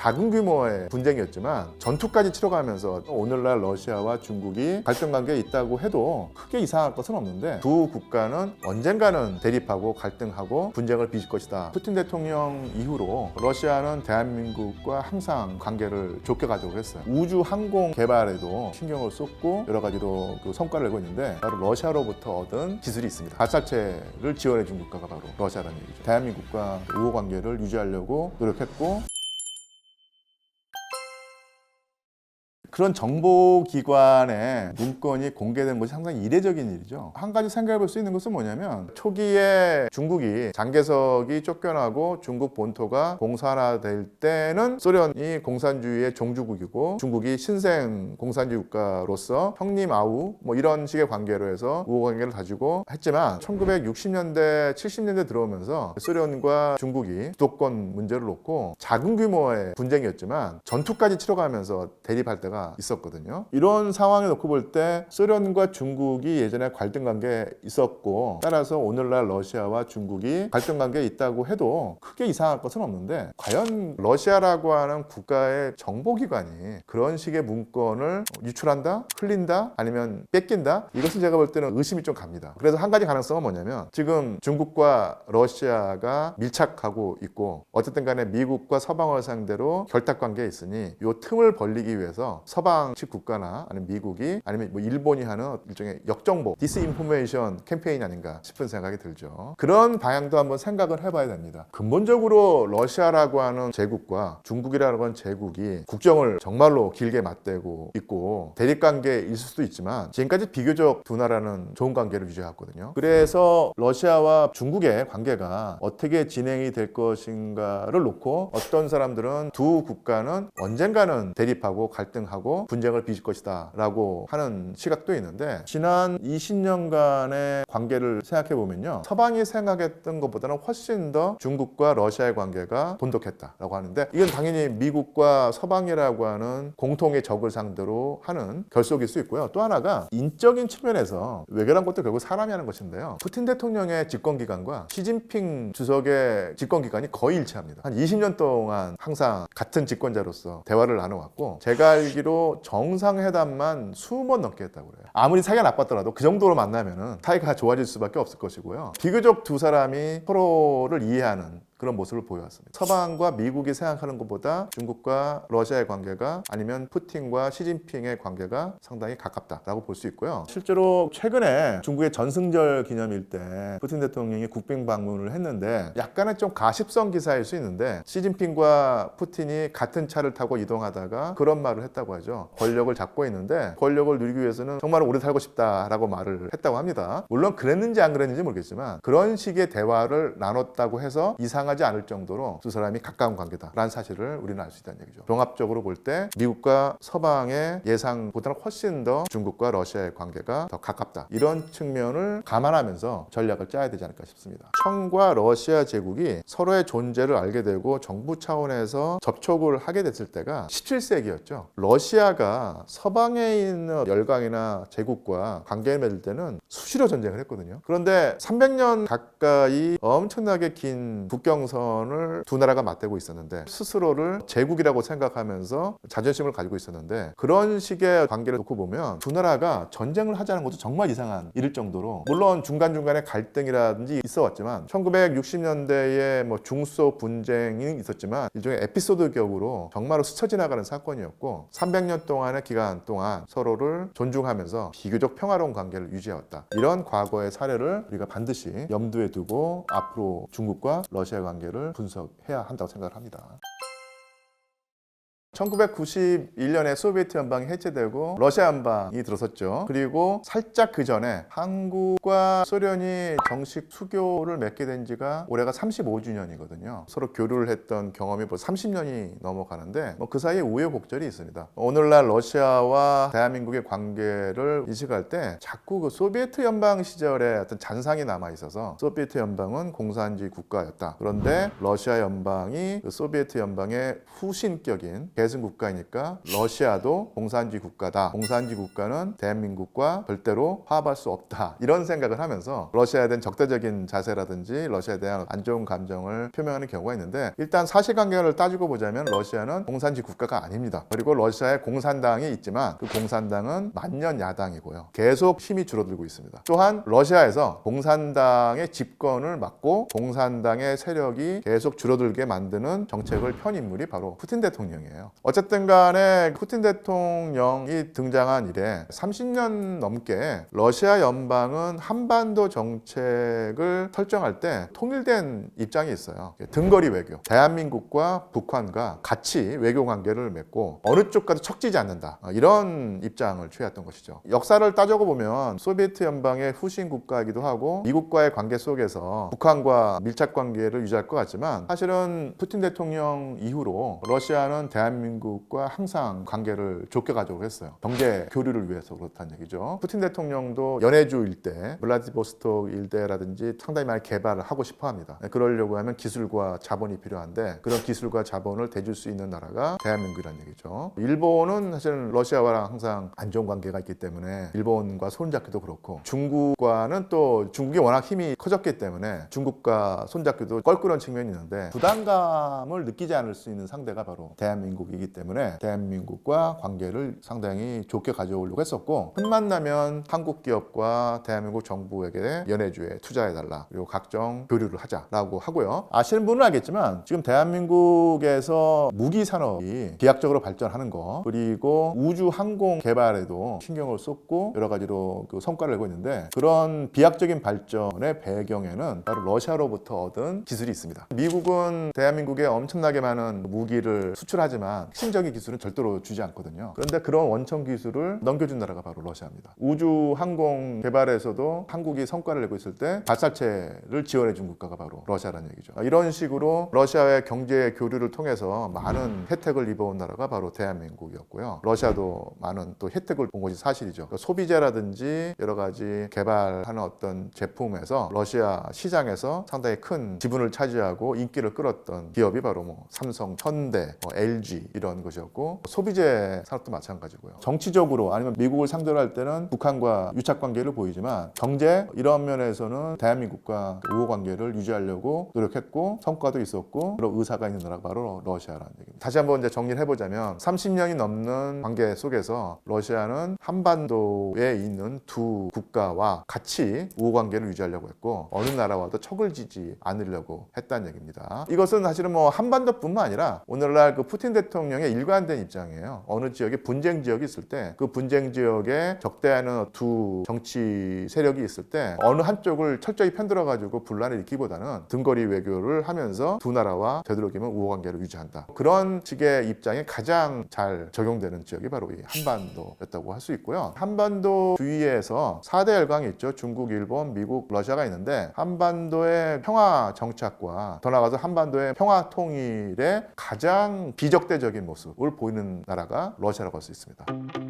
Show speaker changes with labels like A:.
A: 작은 규모의 분쟁이었지만 전투까지 치러가면서 오늘날 러시아와 중국이 갈등 관계에 있다고 해도 크게 이상할 것은 없는데 두 국가는 언젠가는 대립하고 갈등하고 분쟁을 빚을 것이다. 푸틴 대통령 이후로 러시아는 대한민국과 항상 관계를 좋게 가져오고 했어요. 우주 항공 개발에도 신경을 쏟고 여러 가지로 그 성과를 내고 있는데 바로 러시아로부터 얻은 기술이 있습니다. 발사체를 지원해 준 국가가 바로 러시아라는 얘기죠. 대한민국과 우호 관계를 유지하려고 노력했고 그런 정보기관의 문건이 공개된 것이 상당히 이례적인 일이죠. 한 가지 생각해 볼 수 있는 것은 뭐냐면 초기에 중국이 장개석이 쫓겨나고 중국 본토가 공산화될 때는 소련이 공산주의의 종주국이고 중국이 신생 공산주의 국가로서 형님 아우 뭐 이런 식의 관계로 해서 우호 관계를 가지고 했지만 1960년대 70년대 들어오면서 소련과 중국이 주도권 문제를 놓고 작은 규모의 분쟁이었지만 전투까지 치러가면서 대립할 때가 있었거든요. 이런 상황을 놓고 볼 때 소련과 중국이 예전에 갈등 관계에 있었고 따라서 오늘날 러시아와 중국이 갈등 관계에 있다고 해도 크게 이상할 것은 없는데 과연 러시아라고 하는 국가의 정보기관이 그런 식의 문건을 유출한다? 흘린다? 아니면 뺏긴다? 이것은 제가 볼 때는 의심이 좀 갑니다. 그래서 한 가지 가능성은 뭐냐면 지금 중국과 러시아가 밀착하고 있고 어쨌든 간에 미국과 서방을 상대로 결탁 관계에 있으니 이 틈을 벌리기 위해서 서 방식 국가나 아니면 미국이 아니면 뭐 일본이 하는 일종의 역정보 디스인포메이션 캠페인이 아닌가 싶은 생각이 들죠. 그런 방향도 한번 생각을 해봐야 됩니다. 근본적으로 러시아라고 하는 제국과 중국이라고 하는 제국이 국정을 정말로 길게 맞대고 있고 대립 관계일 수도 있지만 지금까지 비교적 두 나라는 좋은 관계를 유지해왔거든요. 그래서 러시아와 중국의 관계가 어떻게 진행이 될 것인가를 놓고 어떤 사람들은 두 국가는 언젠가는 대립하고 갈등하고 분쟁을 빚을 것이다 라고 하는 시각도 있는데 지난 20년간의 관계를 생각해 보면요. 서방이 생각했던 것보다는 훨씬 더 중국과 러시아의 관계가 돈독했다라고 하는데 이건 당연히 미국과 서방이라고 하는 공통의 적을 상대로 하는 결속일 수 있고요. 또 하나가 인적인 측면에서 외교란 것도 결국 사람이 하는 것인데요. 푸틴 대통령의 집권 기간과 시진핑 주석의 집권 기간이 거의 일치합니다. 한 20년 동안 항상 같은 집권자로서 대화를 나눠왔고 제가 알기로 정상회담만 20번 넘게 했다고 그래요. 아무리 사이가 나빴더라도 그 정도로 만나면은 사이가 좋아질 수밖에 없을 것이고요. 비교적 두 사람이 서로를 이해하는 그런 모습을 보여왔습니다. 서방과 미국이 생각하는 것보다 중국과 러시아의 관계가 아니면 푸틴과 시진핑의 관계가 상당히 가깝다라고 볼 수 있고요. 실제로 최근에 중국의 전승절 기념일 때 푸틴 대통령이 국빈 방문을 했는데 약간의 좀 가십성 기사일 수 있는데 시진핑과 푸틴이 같은 차를 타고 이동하다가 그런 말을 했다고 하죠. 권력을 잡고 있는데 권력을 누리기 위해서는 정말 오래 살고 싶다라고 말을 했다고 합니다. 물론 그랬는지 안 그랬는지 모르겠지만 그런 식의 대화를 나눴다고 해서 이상 하지 않을 정도로 두 사람이 가까운 관계다라는 사실을 우리는 알 수 있다는 얘기죠. 종합적으로 볼 때 미국과 서방의 예상보다는 훨씬 더 중국과 러시아의 관계가 더 가깝다. 이런 측면을 감안하면서 전략을 짜야 되지 않을까 싶습니다. 청과 러시아 제국이 서로의 존재를 알게 되고 정부 차원에서 접촉을 하게 됐을 때가 17세기였죠. 러시아가 서방에 있는 열강이나 제국과 관계를 맺을 때는 수시로 전쟁을 했거든요. 그런데 300년 가까이 엄청나게 긴 국경 선을 두 나라가 맞대고 있었는데 스스로를 제국이라고 생각하면서 자존심을 가지고 있었는데 그런 식의 관계를 놓고 보면 두 나라가 전쟁을 하자는 것도 정말 이상한 일일 정도로 물론 중간중간에 갈등이라든지 있어 왔지만 1960년대에 뭐 중소 분쟁이 있었지만 일종의 에피소드 격으로 정말로 스쳐 지나가는 사건이었고 300년 동안의 기간 동안 서로를 존중하면서 비교적 평화로운 관계를 유지해왔다. 이런 과거의 사례를 우리가 반드시 염두에 두고 앞으로 중국과 러시아 관계를 분석해야 한다고 생각을 합니다. 1991년에 소비에트 연방이 해체되고 러시아 연방이 들어섰죠. 그리고 살짝 그 전에 한국과 소련이 정식 수교를 맺게 된 지가 올해가 35주년이거든요. 서로 교류를 했던 경험이 벌써 30년이 넘어가는데 뭐 그 사이에 우여곡절이 있습니다. 오늘날 러시아와 대한민국의 관계를 인식할 때 자꾸 그 소비에트 연방 시절에 어떤 잔상이 남아 있어서 소비에트 연방은 공산주의 국가였다. 그런데 러시아 연방이 그 소비에트 연방의 후신격인 계승 국가이니까 러시아도 공산주의 국가다. 공산주의 국가는 대한민국과 절대로 화합할 수 없다. 이런 생각을 하면서 러시아에 대한 적대적인 자세라든지 러시아에 대한 안 좋은 감정을 표명하는 경우가 있는데 일단 사실관계를 따지고 보자면 러시아는 공산주의 국가가 아닙니다. 그리고 러시아에 공산당이 있지만 그 공산당은 만년 야당이고요. 계속 힘이 줄어들고 있습니다. 또한 러시아에서 공산당의 집권을 막고 공산당의 세력이 계속 줄어들게 만드는 정책을 편 인물이 바로 푸틴 대통령이에요. 어쨌든 간에 푸틴 대통령이 등장한 이래 30년 넘게 러시아 연방은 한반도 정책을 설정할 때 통일된 입장이 있어요. 등거리 외교. 대한민국과 북한과 같이 외교 관계를 맺고 어느 쪽과도 척지지 않는다. 아, 이런 입장을 취했던 것이죠. 역사를 따져고 보면 소비에트 연방의 후신 국가이기도 하고 미국과의 관계 속에서 북한과 밀착 관계를 유지할 것 같지만 사실은 푸틴 대통령 이후로 러시아는 대한민국 과 항상 관계를 좋게 가져오고 했어요. 경제 교류를 위해서 그렇다는 얘기죠. 푸틴 대통령도 연해주 일대, 블라디보스톡 일대라든지 상당히 많이 개발을 하고 싶어 합니다. 네, 그러려고 하면 기술과 자본이 필요한데 그런 기술과 자본을 대줄 수 있는 나라가 대한민국이라는 얘기죠. 일본은 사실 러시아와랑 항상 안 좋은 관계가 있기 때문에 일본과 손잡기도 그렇고 중국과는 또 중국이 워낙 힘이 커졌기 때문에 중국과 손잡기도 껄끄러운 측면이 있는데 부담감을 느끼지 않을 수 있는 상대가 바로 대한민국 이기 때문에 대한민국과 관계를 상당히 좋게 가져오려고 했었고 틈만 나면 한국 기업과 대한민국 정부에게 연해주에 투자해달라 그리고 각종 교류를 하자라고 하고요. 아시는 분은 알겠지만 지금 대한민국에서 무기 산업이 비약적으로 발전하는 거 그리고 우주 항공 개발에도 신경을 쏟고 여러 가지로 그 성과를 내고 있는데 그런 비약적인 발전의 배경에는 바로 러시아로부터 얻은 기술이 있습니다. 미국은 대한민국에 엄청나게 많은 무기를 수출하지만 핵심적인 기술은 절대로 주지 않거든요. 그런데 그런 원천 기술을 넘겨준 나라가 바로 러시아입니다. 우주 항공 개발에서도 한국이 성과를 내고 있을 때 발사체를 지원해 준 국가가 바로 러시아라는 얘기죠. 이런 식으로 러시아의 경제 교류를 통해서 많은 혜택을 입어온 나라가 바로 대한민국이었고요. 러시아도 많은 또 혜택을 본 것이 사실이죠. 그러니까 소비재라든지 여러 가지 개발하는 어떤 제품에서 러시아 시장에서 상당히 큰 지분을 차지하고 인기를 끌었던 기업이 바로 뭐 삼성, 현대, 뭐 LG 이런 것이었고 소비재 산업도 마찬가지고요. 정치적으로 아니면 미국을 상대로 할 때는 북한과 유착 관계를 보이지만 경제 이런 면에서는 대한민국과 우호 관계를 유지하려고 노력했고 성과도 있었고 그런 의사가 있는 나라가 바로 러시아라는 얘기입니다. 다시 한번 이제 정리를 해보자면 30년이 넘는 관계 속에서 러시아는 한반도에 있는 두 국가와 같이 우호 관계를 유지하려고 했고 어느 나라와도 척을 지지 않으려고 했다는 얘기입니다. 이것은 사실은 뭐 한반도뿐만 아니라 오늘날 그 푸틴 대통령 의 일관된 입장이에요. 어느 지역에 분쟁 지역이 있을 때 그 분쟁 지역에 적대하는 두 정치 세력이 있을 때 어느 한쪽을 철저히 편들어 가지고 분란을 일으키기보다는 등거리 외교를 하면서 두 나라와 되도록이면 우호 관계를 유지한다. 그런 식의 입장에 가장 잘 적용되는 지역이 바로 이 한반도였다고 할 수 있고요. 한반도 주위에서 4대 열강이 있죠. 중국, 일본, 미국, 러시아가 있는데 한반도의 평화 정착과 더 나아가서 한반도의 평화 통일의 가장 비적대 적인 모습을 보이는 나라가 러시아라고 할 수 있습니다.